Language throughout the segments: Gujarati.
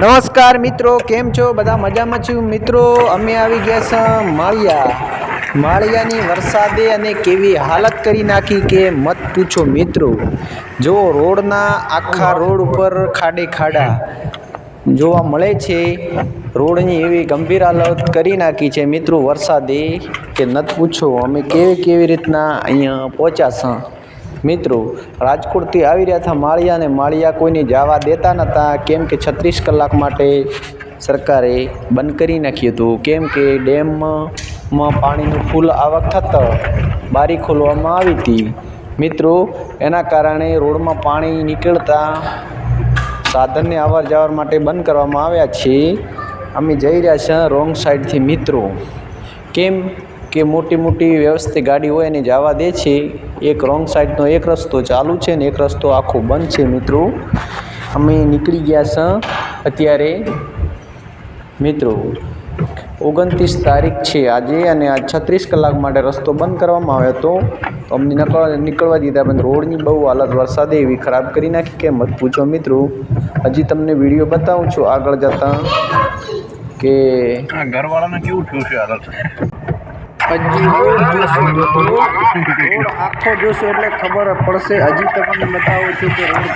નમસ્કાર મિત્રો, કેમ છો? બધા મજામાં છું. મિત્રો, અમે આવી ગયા છે માળિયા. માળિયાની વરસાદે અને કેવી હાલત કરી નાખી કે મત પૂછો મિત્રો. જો રોડના આખા રોડ ઉપર ખાડે ખાડા જોવા મળે છે, રોડની એવી ગંભીર હાલત કરી નાખી છે મિત્રો વરસાદે કે નત પૂછો. અમે કેવી કેવી રીતના અહીંયા પહોંચ્યા છે મિત્રો, રાજકોટથી આવી રહ્યા હતા માળિયા અને માળિયા કોઈને જવા દેતા નહોતા કેમ કે છત્રીસ કલાક માટે સરકારે બંધ કરી નાખ્યું હતું. કેમ કે ડેમમાં પાણીનું ફૂલ આવક થતાં બારી ખોલવામાં આવી હતી. મિત્રો, એના કારણે રોડમાં પાણી નીકળતા સાધનને અવર જવર માટે બંધ કરવામાં આવ્યા છે. અમે જઈ રહ્યા છીએ રોંગ સાઈડથી, મિત્રો. કેમ કે મોટી મોટી વ્યવસ્થિત ગાડી હોય એને જવા દે છે. એક રોંગ સાઈડનો એક રસ્તો ચાલુ છે ને એક રસ્તો આખો બંધ છે મિત્રો. અમે નીકળી ગયા છે અત્યારે. મિત્રો, ઓગણત્રીસ તારીખ છે આજે અને આ છત્રીસ કલાક માટે રસ્તો બંધ કરવામાં આવ્યો હતો. તો અમને નીકળવા નીકળવા દીધા પણ રોડની બહુ હાલત વરસાદે એવી ખરાબ કરી નાખી કે મત પૂછો મિત્રો. હજી તમને વીડિયો બતાવું છું આગળ જતાં કે ઘરવાળાને કેવું થયું છે હાલત? હજી રોડ જોશું મિત્રો રોડ આખો જોશો એટલે ખબર પડશે. હજી તમને બતાવું છું કે રોડ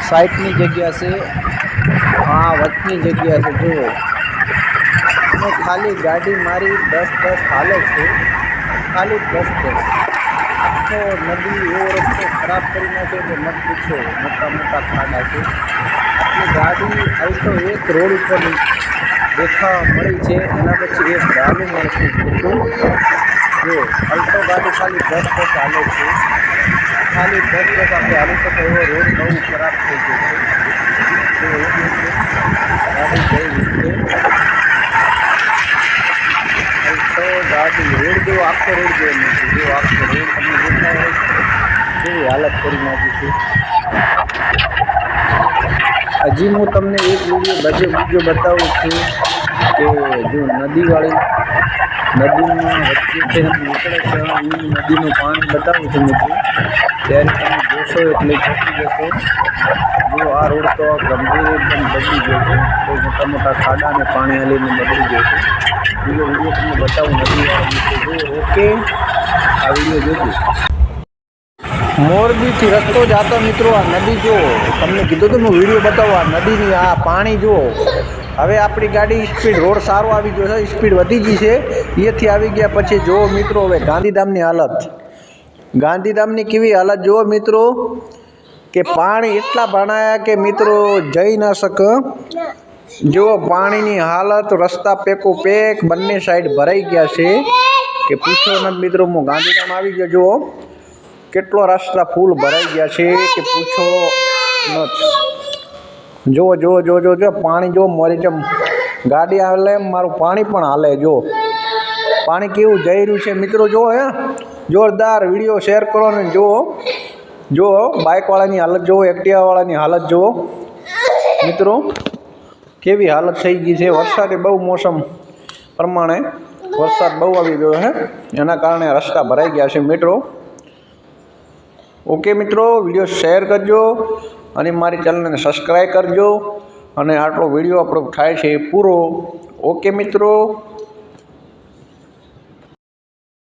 સાઈડની જગ્યા છે. હા, વચની જગ્યા છે, જુઓ. અને ખાલી ગાડી મારી દસ દસ હાલે છે. ખાલી દસ દસ. આખો નદી એવો રસ્તો ખરાબ કરી નાખ્યો કે મત પૂછો. મોટા મોટા ખાડા છે. આટલી ગાડી આવતો એક રોડ ઉપર દેખાવા મળી છે. એના પછી એક ગાડી મળશે ખોટું જો, અલ્ટો ગાડી ખાલી દસ દસ હાલે છે. ખાલી દસ દસ આપણે હાલી શકો એવો રોડ બહુ ખરાબ થઈ ગયો છે. જો એક મિનિટ ગાડી જઈ રહી છે અલ્ટો ગાડી રોડ જેવો આખો રોડ જેવો નથી. જો આખો રોડ તમને દેખાય. કેવી હાલત કરી નાખી છે. હજી હું તમને એક વીડિયો બધે બીજો બતાવું છું કે જો નદીવાળી નદીમાં વચ્ચે નીકળે છે, હું નદીનું પાણી બતાવું છું મિત્રો. ત્યારે તમે જોશો એટલે ચોંકી જશો. જો આ રોડ તો ગંભીર એકદમ બગડી ગયો છે. તો મોટા મોટા ખાડા અને પાણી હલીને બગડી ગયો છે. બીજો વીડિયો તમને બતાવું નદીવાળા જો ઓકે, આ વીડિયો જોજો. મોરબીથી રસ્તો જતો મિત્રો, આ નદી જુઓ. તમને કીધું હતું હું વીડિયો બતાવો, આ નદીની આ પાણી જુઓ. હવે આપણી ગાડી સ્પીડ રોડ સારો આવી ગયો છે, સ્પીડ વધી ગઈ છે. એથી આવી ગયા પછી જુઓ મિત્રો, હવે ગાંધીધામની હાલત. ગાંધીધામની કેવી હાલત જુઓ મિત્રો, કે પાણી એટલા ભણાયા કે મિત્રો જઈ ન શકે. જુઓ પાણીની હાલત, રસ્તા પેકો પેક, બંને સાઈડ ભરાઈ ગયા છે. કે પૂછો ન મિત્રો, હું ગાંધીધામ આવી ગયો, જુઓ. કેટલો રસ્તા ફૂલ ભરાઈ ગયા છે કે પૂછો જો જુઓ જો જો જો પાણી જો મરી જેમ ગાડી હાલે મારું પાણી પણ હાલે જો પાણી કેવું જઈ રહ્યું છે? મિત્રો, જુઓ, હે. જોરદાર વીડિયો શેર કરો ને જુઓ. જો બાઇકવાળાની હાલત જુઓ, એક્ટિવાવાળાની હાલત જુઓ. મિત્રો, કેવી હાલત થઈ ગઈ છે? વરસાદે બહુ મોસમ પ્રમાણે વરસાદ બહુ આવી ગયો છે. એના કારણે રસ્તા ભરાઈ ગયા છે, મિત્રો. ઓકે મિત્રો, વીડિયો શેર કરજો અને મારી ચેનલને સબસ્ક્રાઈબ કરજો અને આટલો વીડિયો આપણો થાય છે પૂરો. ઓકે મિત્રો.